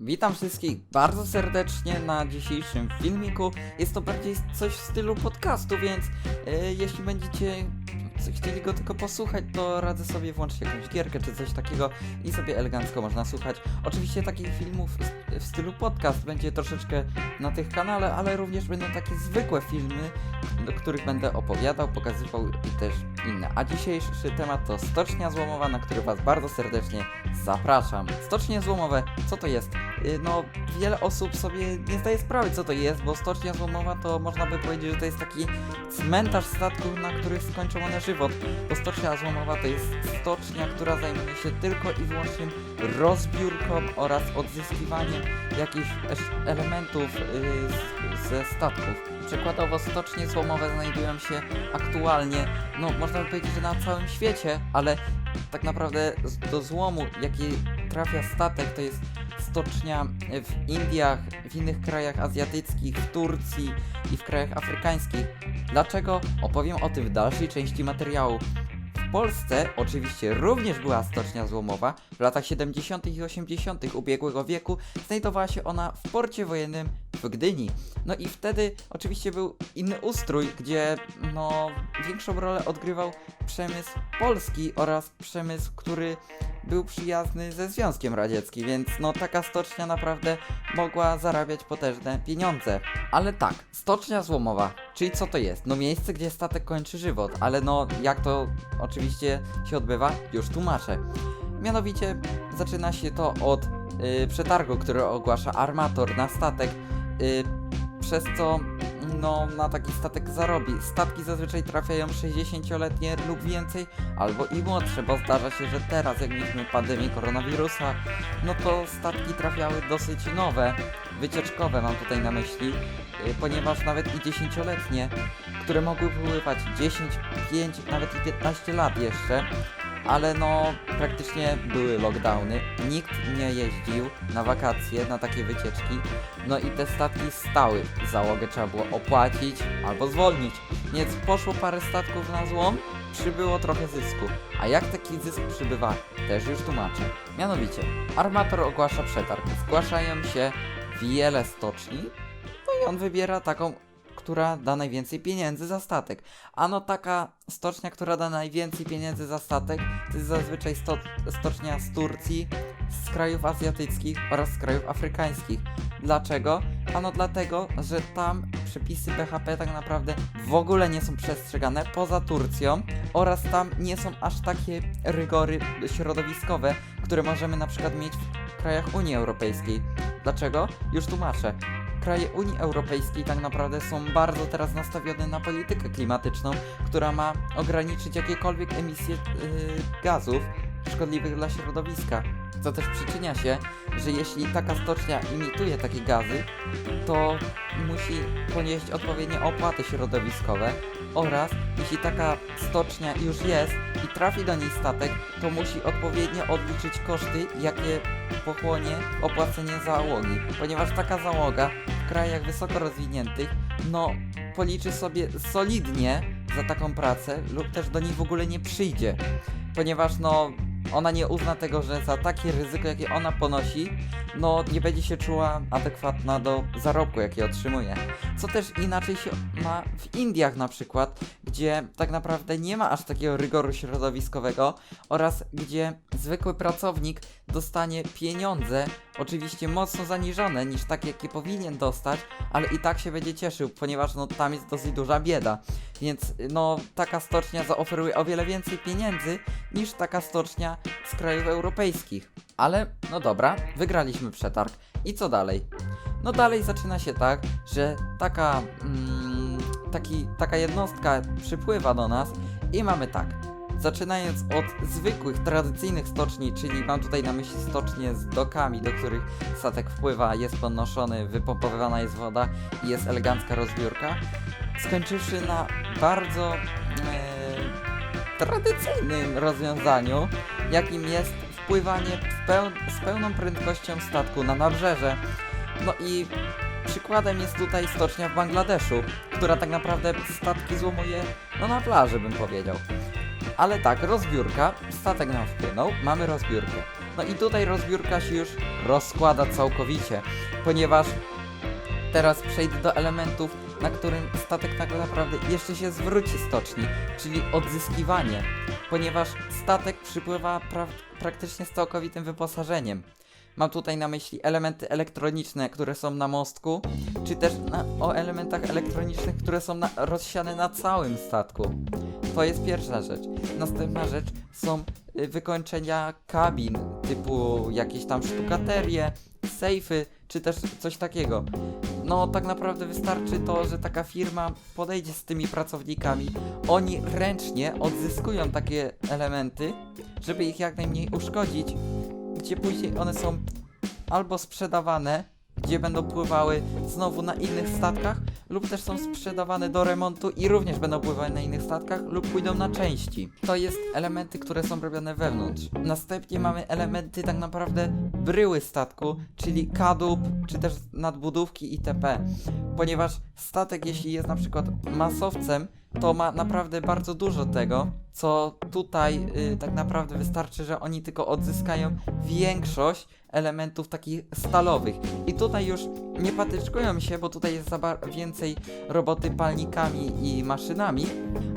Witam wszystkich bardzo serdecznie na dzisiejszym filmiku. Jest to bardziej coś w stylu podcastu, więc e, jeśli będziecie chcieli go tylko posłuchać, to radzę sobie włączyć jakąś gierkę czy coś takiego i sobie elegancko można słuchać. Oczywiście takich filmów w- stylu podcast będzie troszeczkę na tych kanale, ale również będą takie zwykłe filmy, do których będę opowiadał, pokazywał i też inne. A dzisiejszy temat to stocznia złomowa, na który Was bardzo serdecznie zapraszam. Stocznie złomowe, co to jest? Y, No, wiele osób sobie nie zdaje sprawy, co to jest, bo stocznia złomowa to można by powiedzieć, że to jest taki cmentarz statków, na których skończą one żywot. Bo stocznia złomowa to jest stocznia, która zajmuje się tylko i wyłącznie rozbiórką oraz odzyskiwaniem jakichś elementów y, z, ze statków. Przykładowo stocznie złomowe znajdują się aktualnie, no można by powiedzieć, że na całym świecie, ale tak naprawdę do złomu, jaki trafia statek, to jest stocznia w Indiach, w innych krajach azjatyckich, w Turcji i w krajach afrykańskich. Dlaczego? Opowiem o tym w dalszej części materiału. W Polsce oczywiście również była stocznia złomowa. W latach 70. i 80. ubiegłego wieku znajdowała się ona w porcie wojennym w Gdyni. No i wtedy oczywiście był inny ustrój, gdzie no większą rolę odgrywał przemysł polski oraz przemysł, który był przyjazny ze Związkiem Radzieckim, więc no taka stocznia naprawdę mogła zarabiać potężne pieniądze. Ale tak, stocznia złomowa, czyli co to jest? No miejsce, gdzie statek kończy żywot, ale no jak to oczywiście się odbywa? Już tłumaczę. Mianowicie zaczyna się to od y, przetargu, który ogłasza armator na statek, przez co no, na taki statek zarobi. Statki zazwyczaj trafiają 60-letnie lub więcej, albo i młodsze, bo zdarza się, że teraz, jak mieliśmy pandemię koronawirusa, no to statki trafiały dosyć nowe, wycieczkowe mam tutaj na myśli, y, ponieważ nawet i 10-letnie, które mogły pływać 10, 5, nawet i 15 lat jeszcze, ale no praktycznie były lockdowny, nikt nie jeździł na wakacje, na takie wycieczki, no i te statki stały, załogę trzeba było opłacić albo zwolnić, więc poszło parę statków na złom, przybyło trochę zysku. A jak taki zysk przybywa, też już tłumaczę. Mianowicie, armator ogłasza przetarg, zgłaszają się wiele stoczni, no i on wybiera taką, która da najwięcej pieniędzy za statek. Ano taka stocznia, która da najwięcej pieniędzy za statek, to jest zazwyczaj sto stocznia z Turcji, z krajów azjatyckich oraz z krajów afrykańskich. Dlaczego? Ano dlatego, że tam przepisy BHP tak naprawdę w ogóle nie są przestrzegane poza Turcją oraz tam nie są aż takie rygory środowiskowe, które możemy na przykład mieć w krajach Unii Europejskiej. Dlaczego? Już tłumaczę. Kraje Unii Europejskiej tak naprawdę są bardzo teraz nastawione na politykę klimatyczną, która ma ograniczyć jakiekolwiek emisje yy, gazów szkodliwych dla środowiska. Co też przyczynia się, że jeśli taka stocznia imituje takie gazy, to musi ponieść odpowiednie opłaty środowiskowe oraz jeśli taka stocznia już jest trafi do niej statek, to musi odpowiednio odliczyć koszty, jakie pochłonie opłacenie załogi, ponieważ taka załoga w krajach wysoko rozwiniętych, no policzy sobie solidnie za taką pracę lub też do niej w ogóle nie przyjdzie, ponieważ no ona nie uzna tego, że za takie ryzyko, jakie ona ponosi, no nie będzie się czuła adekwatna do zarobku, jaki otrzymuje. Co też inaczej się ma w Indiach na przykład, gdzie tak naprawdę nie ma aż takiego rygoru środowiskowego oraz gdzie zwykły pracownik dostanie pieniądze, oczywiście mocno zaniżone niż takie, jakie powinien dostać, ale i tak się będzie cieszył, ponieważ no tam jest dosyć duża bieda. Więc no taka stocznia zaoferuje o wiele więcej pieniędzy niż taka stocznia z krajów europejskich. Ale no dobra, wygraliśmy przetarg. I co dalej? No dalej zaczyna się tak, że taka, mm, taki, taka jednostka przypływa do nas i mamy tak. Zaczynając od zwykłych, tradycyjnych stoczni, czyli mam tutaj na myśli stocznie z dokami, do których statek wpływa, jest podnoszony, wypompowywana jest woda i jest elegancka rozbiórka, skończywszy na bardzo e, tradycyjnym rozwiązaniu, jakim jest wpływanie peł z pełną prędkością statku na nabrzeże. No i przykładem jest tutaj stocznia w Bangladeszu, która tak naprawdę statki złomuje no na plaży bym powiedział. Ale tak, rozbiórka, statek nam wpłynął, mamy rozbiórkę. No i tutaj rozbiórka się już rozkłada całkowicie, ponieważ teraz przejdę do elementów, na którym statek tak naprawdę jeszcze się zwróci stoczni, czyli odzyskiwanie, ponieważ statek przypływa pra praktycznie z całkowitym wyposażeniem. Mam tutaj na myśli elementy elektroniczne, które są na mostku, czy też na, o elementach elektronicznych, które są na, rozsiane na całym statku. To jest pierwsza rzecz. Następna rzecz są y, wykończenia kabin, typu jakieś tam sztukaterie, sejfy, czy też coś takiego. No, tak naprawdę wystarczy to, że taka firma podejdzie z tymi pracownikami. Oni ręcznie odzyskują takie elementy, żeby ich jak najmniej uszkodzić, gdzie później one są albo sprzedawane, gdzie będą pływały znowu na innych statkach, lub też są sprzedawane do remontu i również będą pływały na innych statkach, lub pójdą na części. To jest elementy, które są robione wewnątrz. Następnie mamy elementy tak naprawdę bryły statku, czyli kadłub, czy też nadbudówki itp. Ponieważ statek, jeśli jest na przykład masowcem, to ma naprawdę bardzo dużo tego, co tutaj y, tak naprawdę wystarczy, że oni tylko odzyskają większość elementów takich stalowych. I tutaj już nie patyczkują się, bo tutaj jest za więcej roboty palnikami i maszynami.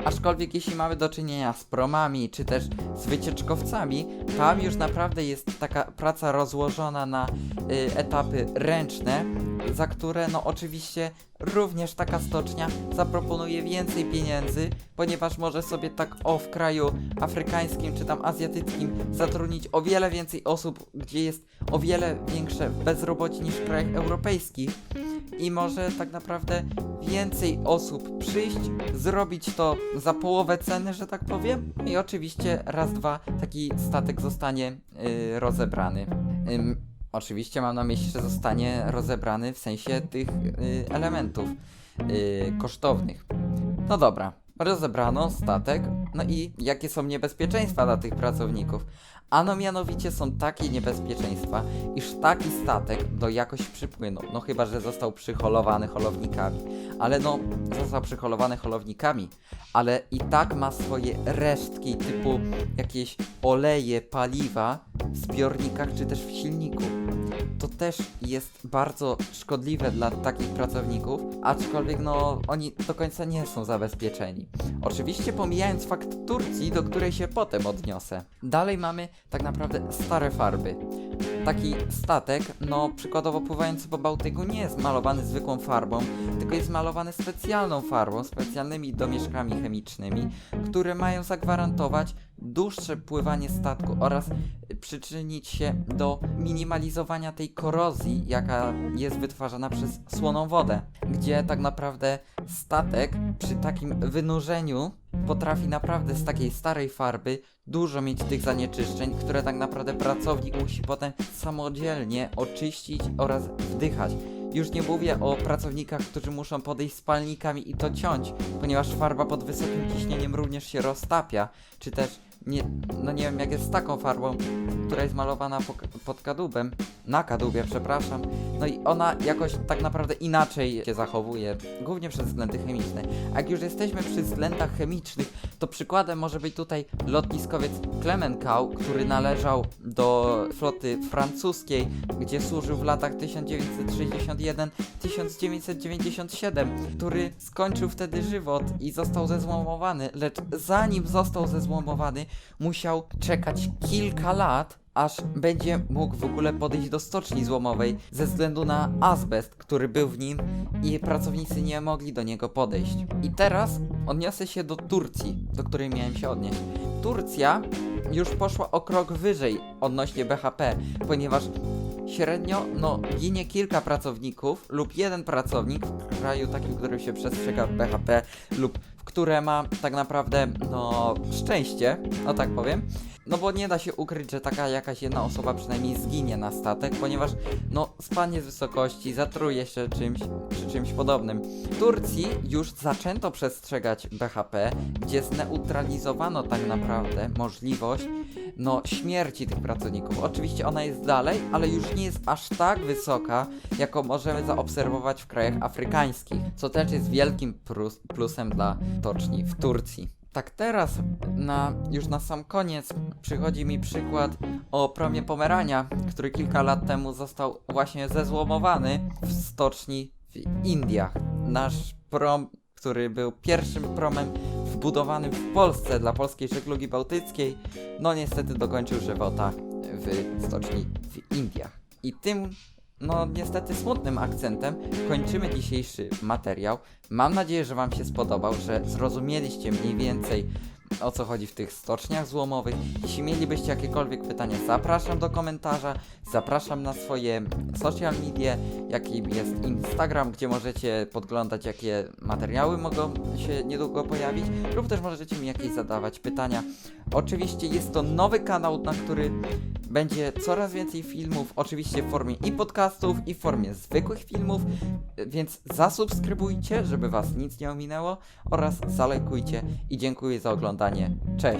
Aczkolwiek jeśli mamy do czynienia z promami, czy też z wycieczkowcami, tam już naprawdę jest taka praca rozłożona na y, etapy ręczne, za które no oczywiście również taka stocznia zaproponuje więcej pieniędzy, ponieważ może sobie tak o w kraju afrykańskim czy tam azjatyckim zatrudnić o wiele więcej osób, gdzie jest o wiele większe bezrobocie niż w krajach europejskich i może tak naprawdę więcej osób przyjść, zrobić to za połowę ceny, że tak powiem. I oczywiście raz, dwa taki statek zostanie yy, rozebrany. Ym, oczywiście mam na myśli, że zostanie rozebrany w sensie tych yy, elementów yy, kosztownych. No dobra, rozebrano statek, no i jakie są niebezpieczeństwa dla tych pracowników? Ano mianowicie są takie niebezpieczeństwa, iż taki statek do jakoś przypłynął, no chyba, że został przyholowany holownikami, ale no, został przyholowany holownikami, ale i tak ma swoje resztki typu jakieś oleje, paliwa w zbiornikach czy też w silniku. To też jest bardzo szkodliwe dla takich pracowników, aczkolwiek no oni do końca nie są zabezpieczeni. Oczywiście pomijając fakt Turcji, do której się potem odniosę. Dalej mamy tak naprawdę stare farby. Taki statek, no przykładowo pływający po Bałtyku nie jest malowany zwykłą farbą, tylko jest malowany specjalną farbą, specjalnymi domieszkami chemicznymi, które mają zagwarantować dłuższe pływanie statku oraz przyczynić się do minimalizowania tej korozji, jaka jest wytwarzana przez słoną wodę, gdzie tak naprawdę statek przy takim wynurzeniu potrafi naprawdę z takiej starej farby dużo mieć tych zanieczyszczeń, które tak naprawdę pracownik musi potem samodzielnie oczyścić oraz wdychać. Już nie mówię o pracownikach, którzy muszą podejść z palnikami i to ciąć, ponieważ farba pod wysokim ciśnieniem również się roztapia, czy też nie, no nie wiem jak jest z taką farbą, która jest malowana po, pod kadłubem, na kadłubie, przepraszam. No i ona jakoś tak naprawdę inaczej się zachowuje, głównie przez względy chemiczne. A jak już jesteśmy przy względach chemicznych, to przykładem może być tutaj lotniskowiec Clemenceau, który należał do floty francuskiej, gdzie służył w latach 1961-1997, który skończył wtedy żywot i został zezłomowany, lecz zanim został zezłomowany, musiał czekać kilka lat, aż będzie mógł w ogóle podejść do stoczni złomowej ze względu na azbest, który był w nim i pracownicy nie mogli do niego podejść. I teraz odniosę się do Turcji, do której miałem się odnieść. Turcja już poszła o krok wyżej odnośnie BHP, ponieważ średnio no, ginie kilka pracowników lub jeden pracownik w kraju takim, w którym się przestrzega BHP lub które ma tak naprawdę no szczęście, no tak powiem. No bo nie da się ukryć, że taka jakaś jedna osoba przynajmniej zginie na statek, ponieważ no spadnie z wysokości, zatruje się czymś czy czymś podobnym. W Turcji już zaczęto przestrzegać BHP, gdzie zneutralizowano tak naprawdę możliwość no śmierci tych pracowników. Oczywiście ona jest dalej, ale już nie jest aż tak wysoka, jaką możemy zaobserwować w krajach afrykańskich, co też jest wielkim plus, plusem dla toczni w Turcji. Tak teraz, na, już na sam koniec, przychodzi mi przykład o promie Pomerania, który kilka lat temu został właśnie zezłomowany w stoczni w Indiach. Nasz prom, który był pierwszym promem wbudowanym w Polsce dla polskiej żeglugi bałtyckiej, no niestety dokończył żywota w stoczni w Indiach. I tym, no niestety smutnym akcentem kończymy dzisiejszy materiał. Mam nadzieję, że Wam się spodobał, że zrozumieliście mniej więcej o co chodzi w tych stoczniach złomowych. Jeśli mielibyście jakiekolwiek pytania, zapraszam do komentarza, zapraszam na swoje social media, jakim jest Instagram, gdzie możecie podglądać, jakie materiały mogą się niedługo pojawić, lub też możecie mi jakieś zadawać pytania. Oczywiście jest to nowy kanał, na który będzie coraz więcej filmów, oczywiście w formie i podcastów, i w formie zwykłych filmów, więc zasubskrybujcie, żeby Was nic nie ominęło oraz zalajkujcie i dziękuję za oglądanie. Cześć!